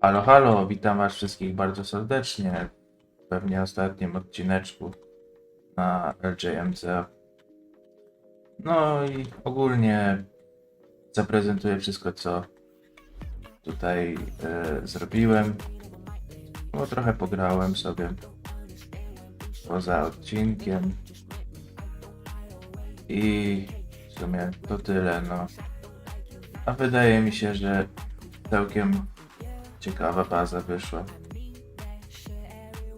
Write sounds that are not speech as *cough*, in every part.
Halo, halo, witam was wszystkich bardzo serdecznie. Pewnie ostatnim odcineczku na LJMZ. No i ogólnie zaprezentuję wszystko, co tutaj e, zrobiłem. Bo trochę pograłem sobie poza odcinkiem. I w sumie to tyle, no. A wydaje mi się, że całkiem ciekawa baza wyszła.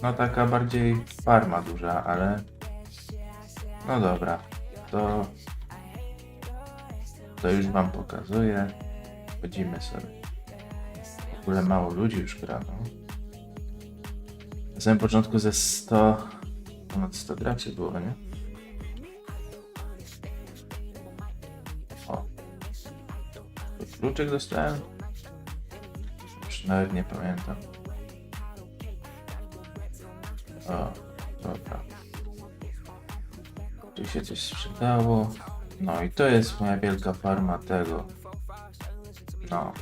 No taka bardziej farma duża, ale no dobra, to to już wam pokazuję. Chodzimy sobie. W ogóle mało ludzi już gra, no. Na samym początku ze 100 ponad 100 graczy było, nie? O. Kluczyk dostałem? Nawet nie pamiętam. O, dobra. Tu się coś sprzedało. No i to jest moja wielka farma tego. No.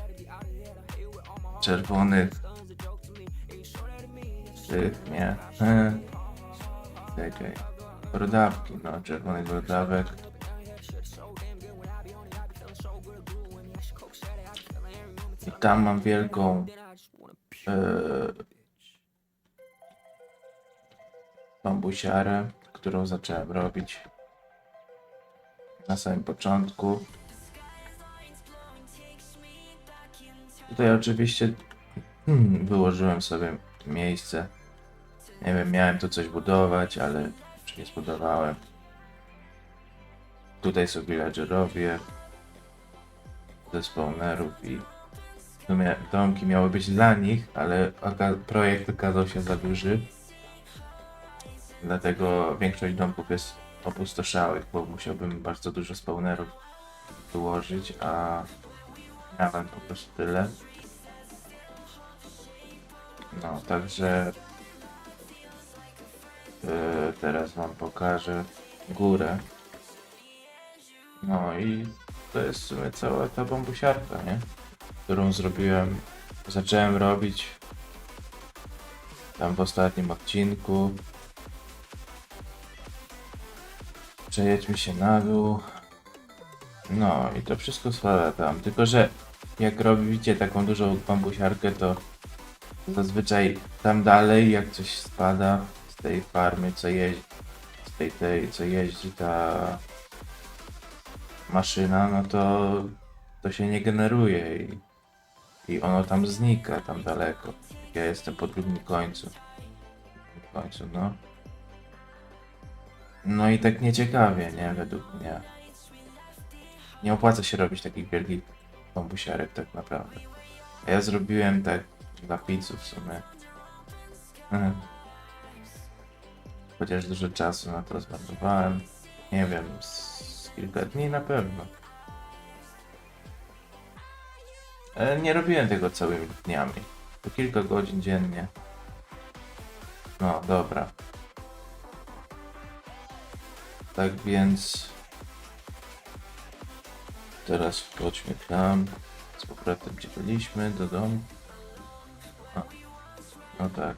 Czerwonych. Tych, nie. *laughs* Czekaj. Brodawki, no, czerwonych brodawek. I tam mam wielką e, bambusiarę, którą zacząłem robić na samym początku. Tutaj oczywiście hmm, wyłożyłem sobie miejsce. Nie wiem, miałem tu coś budować, ale już nie zbudowałem. Tutaj są villagerowie ze spawnerów i domki miały być dla nich, ale projekt okazał się za duży. Dlatego większość domków jest opustoszałych, bo musiałbym bardzo dużo spawnerów wyłożyć, a miałem po prostu tyle. No, także yy, teraz wam pokażę górę. No i to jest w sumie cała ta bambusiarka, nie? Którą zrobiłem, zacząłem robić tam w ostatnim odcinku. Przejedźmy się na dół. No i to wszystko spada tam. Tylko, że jak robicie taką dużą bambusiarkę, to zazwyczaj tam dalej, jak coś spada z tej farmy, co jeździ, z tej, tej, co jeździ ta maszyna, no to to się nie generuje i, i ono tam znika, tam daleko. Ja jestem po drugim końcu. W końcu, no. No i tak nieciekawie, nie? Według mnie. Nie opłaca się robić takich wielkich bambusiarek tak naprawdę. A ja zrobiłem tak dla pizzów w sumie. Mhm. Chociaż dużo czasu na to zmarnowałem. Nie wiem, z kilka dni na pewno. Nie robiłem tego całymi dniami. To kilka godzin dziennie. No, dobra. Tak więc teraz wchodźmy tam. Z powrotem gdzie byliśmy, do domu. No tak.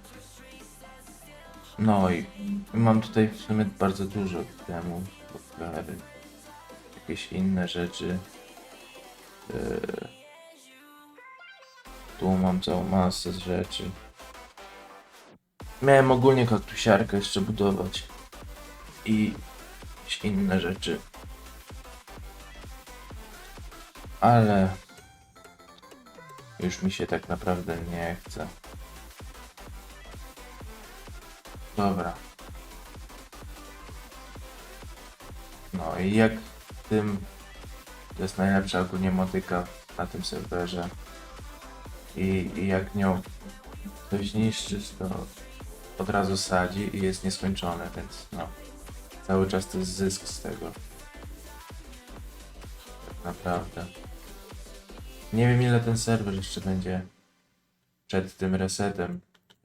No i mam tutaj w sumie bardzo dużo temu. Jakieś inne rzeczy. Yy, tu mam całą masę z rzeczy. Miałem ogólnie kaktusiarkę jeszcze budować. I inne rzeczy. Ale już mi się tak naprawdę nie chce. Dobra. No i jak tym to jest najlepsza ogólnie motyka na tym serwerze. I, i jak nią coś niszczysz, to od razu sadzi i jest nieskończone, więc no. Cały czas to jest zysk z tego. Tak naprawdę. Nie wiem ile ten serwer jeszcze będzie przed tym resetem.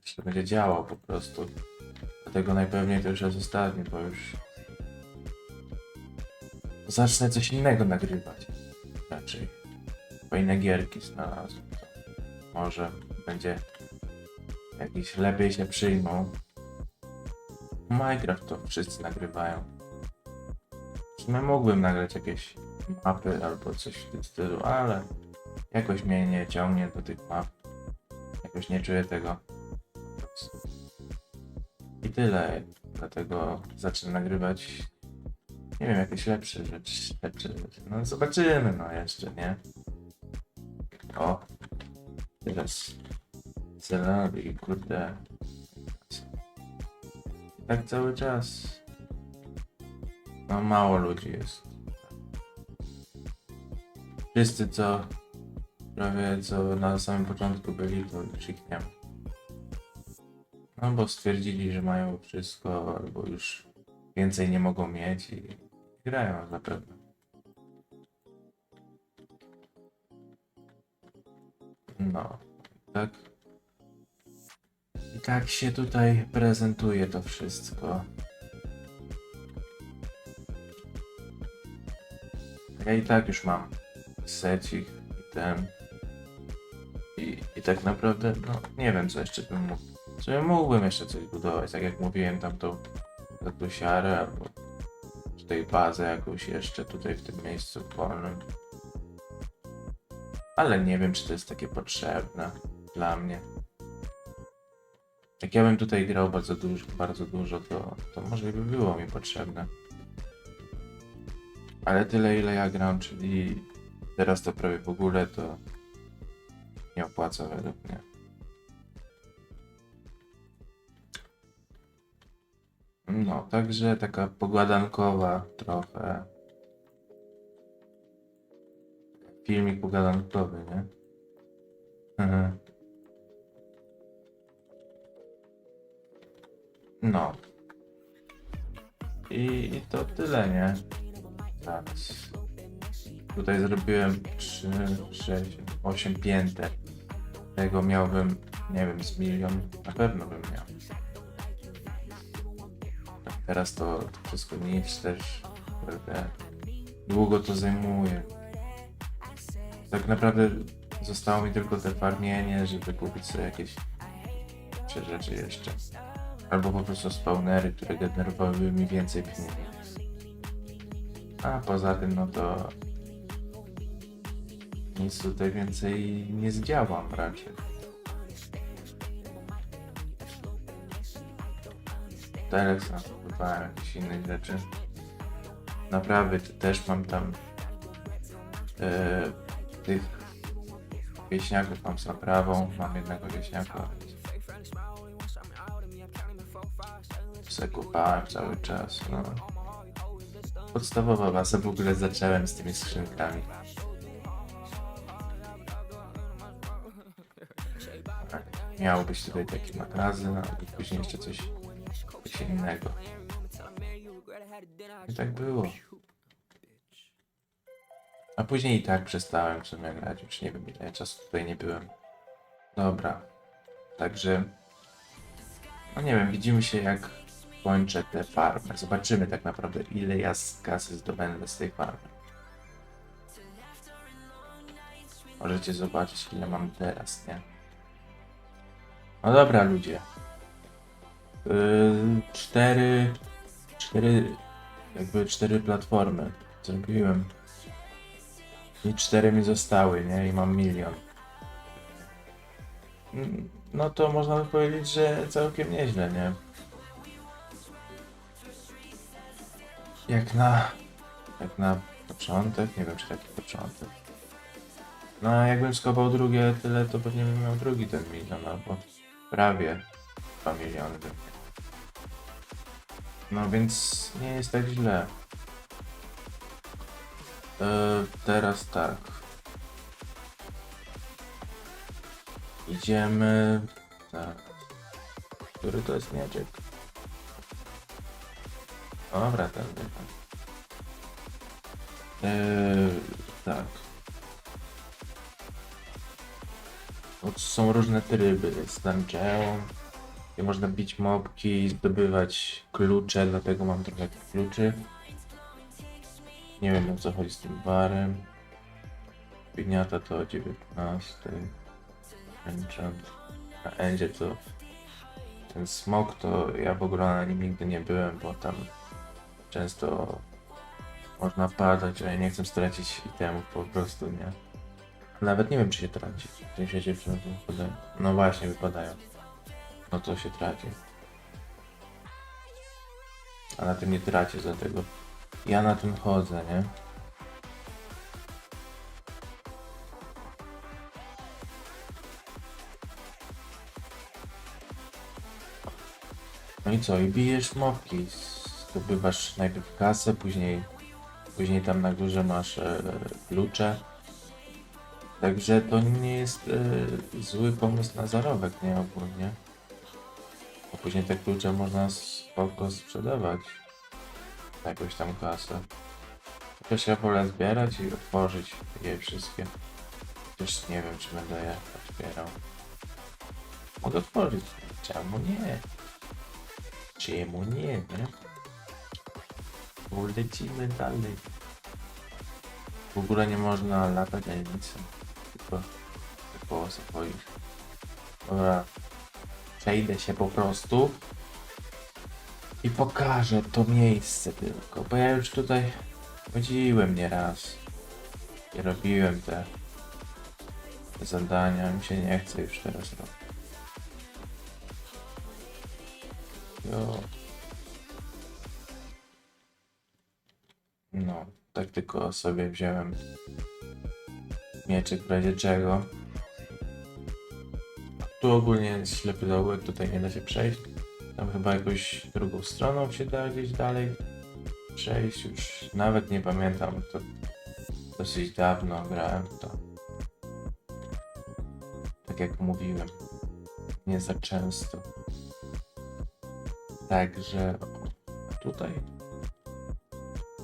Jeszcze będzie działał po prostu. Dlatego najpewniej to już jest ostatni, bo już zacznę coś innego nagrywać. Raczej. Fajne gierki znalazłem. Może będzie jakiś lepiej się przyjmą. Minecraft to wszyscy nagrywają. W sumie mógłbym nagrać jakieś mapy albo coś w tym stylu, ale jakoś mnie nie ciągnie do tych map. Jakoś nie czuję tego. I tyle. Dlatego zacznę nagrywać. Nie wiem, jakieś lepsze rzeczy. Lepsze rzeczy. No zobaczymy, no jeszcze, nie? O. Teraz. Celabi, kurde. Tak cały czas. No mało ludzi jest. Wszyscy co prawie co na samym początku byli, to ma. No bo stwierdzili, że mają wszystko, albo już więcej nie mogą mieć i grają zapewne. No, tak. I tak się tutaj prezentuje to wszystko. Ja i tak już mam secik i ten. I, I tak naprawdę, no nie wiem co jeszcze bym mógł. Czy mógłbym jeszcze coś budować, tak jak mówiłem, tam tą taką siarę albo tutaj bazę jakąś jeszcze tutaj w tym miejscu wolnym. Ale nie wiem, czy to jest takie potrzebne dla mnie. Jak ja bym tutaj grał bardzo dużo, bardzo dużo to, to może by było mi potrzebne. Ale tyle ile ja gram, czyli teraz to prawie w ogóle to nie opłaca według mnie. No, także taka pogadankowa trochę. Filmik pogadankowy, nie? Mhm. No. I, I to tyle, nie? Teraz. Tutaj zrobiłem 3, 6, 8 pięter. Tego miałbym, nie wiem, z milion. Na pewno bym miał. Teraz to, to wszystko nic też. Długo to zajmuje. Tak naprawdę zostało mi tylko te farmienie, żeby kupić sobie jakieś rzeczy jeszcze. Albo po prostu spawnery, które generowały mi więcej pieniędzy. A poza tym, no to nic tutaj więcej nie zdziałam raczej. Telex nakupowałem jakieś inne rzeczy. Naprawy też mam tam e, tych wieśniaków mam z naprawą, mam jednego wieśniaka. Se kupałem cały czas, no. Podstawowa baza, w ogóle zacząłem z tymi skrzynkami. Tak, Miał być tutaj taki magazyn, a później jeszcze coś, coś innego. I tak było. A później i tak przestałem w sumie grać, już nie wiem ile czasu tutaj nie byłem. Dobra. Także... No nie wiem, widzimy się jak kończę tę farmę. Zobaczymy tak naprawdę ile ja z kasy zdobędę z tej farmy. Możecie zobaczyć ile mam teraz, nie? No dobra ludzie. Yy, cztery... Cztery... Jakby cztery platformy zrobiłem. I cztery mi zostały, nie? I mam milion. Mm, No to można by powiedzieć, że całkiem nieźle, nie? Jak na... Jak na początek? Nie wiem, czy taki początek. No, a jakbym skopał drugie tyle, to pewnie bym miał drugi ten milion, albo prawie 2 miliony. No więc nie jest tak źle. E, teraz tak. Idziemy. Tak. Który to jest mieczek? Dobra, ten wychodzi. Eee, tak. No, są różne tryby. Jest dungeon, gdzie można bić mobki, zdobywać klucze, dlatego mam trochę tych kluczy. Nie wiem o co chodzi z tym barem. Piniata to o 19. Enchant. na Endzie to ten smok to ja w ogóle na nim nigdy nie byłem, bo tam często można padać, a ja nie chcę stracić itemów po prostu, nie? Nawet nie wiem czy się traci. W tym świecie przynajmniej wypadają. No właśnie wypadają. No to się traci. A na tym nie tracię, dlatego ja na tym chodzę, nie? No i co? I bijesz mopki. Zdobywasz najpierw kasę, później, później tam na górze masz e, klucze. Także to nie jest e, zły pomysł na zarobek, nie ogólnie. Bo później te klucze można spoko sprzedawać. Jakąś tam kasę. Chociaż ja wolę zbierać i otworzyć je wszystkie. Chociaż nie wiem, czy będę je otwierał. Mogę otworzyć. Czemu nie? Czemu nie, nie? Bo lecimy dalej. W ogóle nie można latać ani nic. Tylko tylko swoich. Dobra. Przejdę się po prostu. I pokażę to miejsce tylko. Bo ja już tutaj chodziłem nieraz. I robiłem te, zadania. Mi się nie chce już teraz robić. Jo. No, tak tylko sobie wziąłem mieczyk w razie czego. Tu ogólnie jest ślepy zaułek, tutaj nie da się przejść. Tam chyba jakąś drugą stroną się da gdzieś dalej przejść. Już nawet nie pamiętam, to dosyć dawno grałem to. Tak jak mówiłem, nie za często. Także tutaj.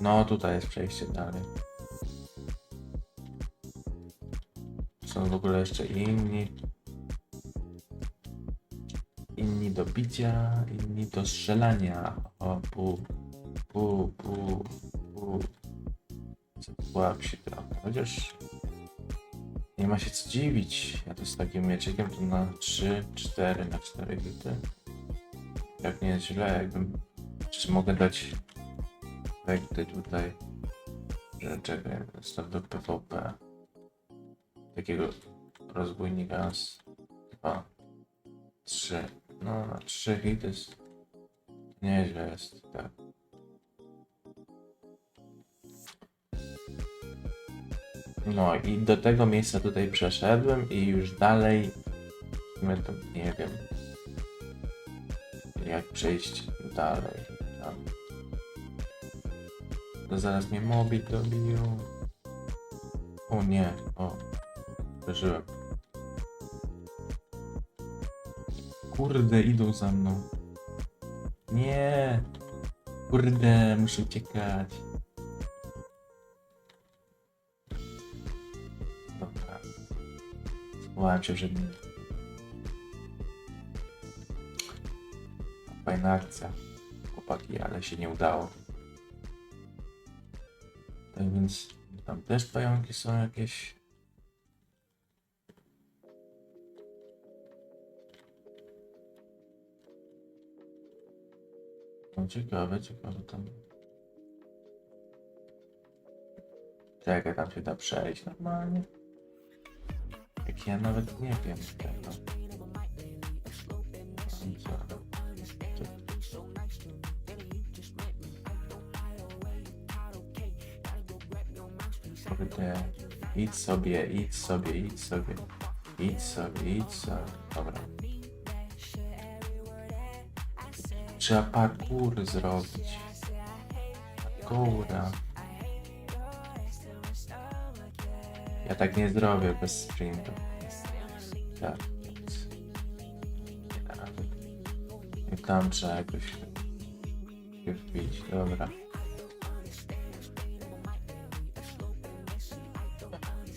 No tutaj jest przejście dalej. Są w ogóle jeszcze inni. Inni do bicia, inni do strzelania. O, pu, pu, pu, pu. Łap się trochę. Chociaż nie ma się co dziwić. Ja to z takim mieczykiem to na 3, 4, na 4 hity. Jak nie jest źle, jakbym. Czy mogę dać efekty tutaj? Że czekaj, staw do PvP. Takiego rozbójnika raz, dwa, trzy. No, na trzy hity jest. Nieźle jest, tak. No i do tego miejsca tutaj przeszedłem i już dalej. My to nie wiem jak przejść dalej. Tam. To zaraz mnie mobil dobiją. O nie, o. Przeżyłem. Kurde, idą za mną. Nie. Kurde, muszę uciekać. Dobra. Schowałem się, żeby Fajna akcja, chłopaki, ale się nie udało. Tak więc tam też pająki są jakieś. No ciekawe, ciekawe tam. Czekaj, tam się da przejść normalnie. Jak ja nawet nie wiem tego. Kurde, idź sobie, idź sobie, idź sobie, idź sobie, idź sobie. Dobra. Trzeba parkour zrobić. Kura. Ja tak nie zrobię bez sprintu. Tak. I tam trzeba jakoś się wbić. Dobra.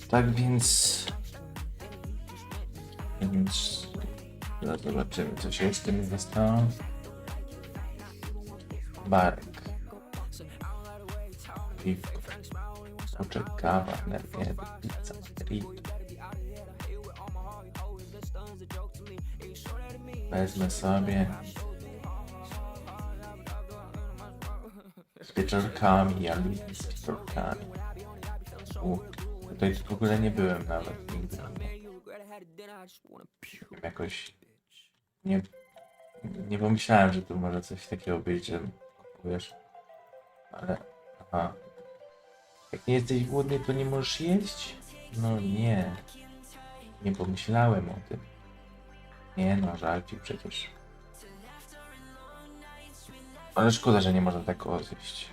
Tak więc. Więc. Zobaczymy, co się z tym wystało. Barek. Piwko. Soczek, kawa, pizza, rit. Wezmę sobie. Z pieczarkami, ja lubię z pieczarkami. U, tutaj w ogóle nie byłem nawet nigdy. Jakoś nie, nie pomyślałem, że tu może coś takiego być, że kupujesz. Ale, aha. Jak nie jesteś głodny, to nie możesz jeść? No nie. Nie pomyślałem o tym. Nie no, żarci przecież. Ale szkoda, że nie można tak odejść.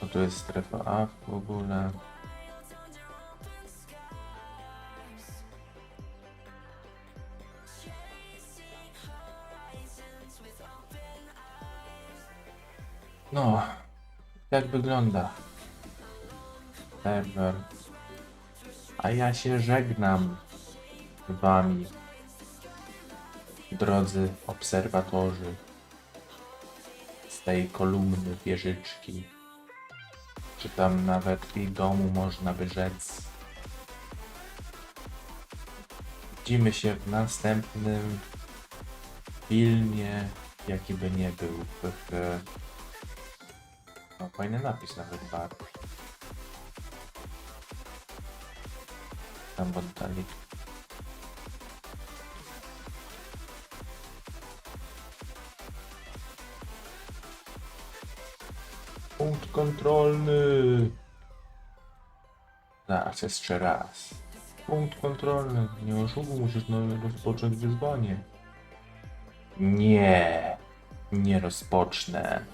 Bo tu jest strefa A w ogóle. No, jak wygląda serwer? A ja się żegnam z wami, drodzy obserwatorzy z tej kolumny wieżyczki, czy tam nawet i domu można by rzec. Widzimy się w następnym filmie, jaki by nie był. W, w, fajny napis nawet bardzo. Tam oddali. Punkt kontrolny. Zaraz jeszcze raz. Punkt kontrolny. Nie oszukuj, musisz rozpocząć wyzwanie. Nie, nie rozpocznę.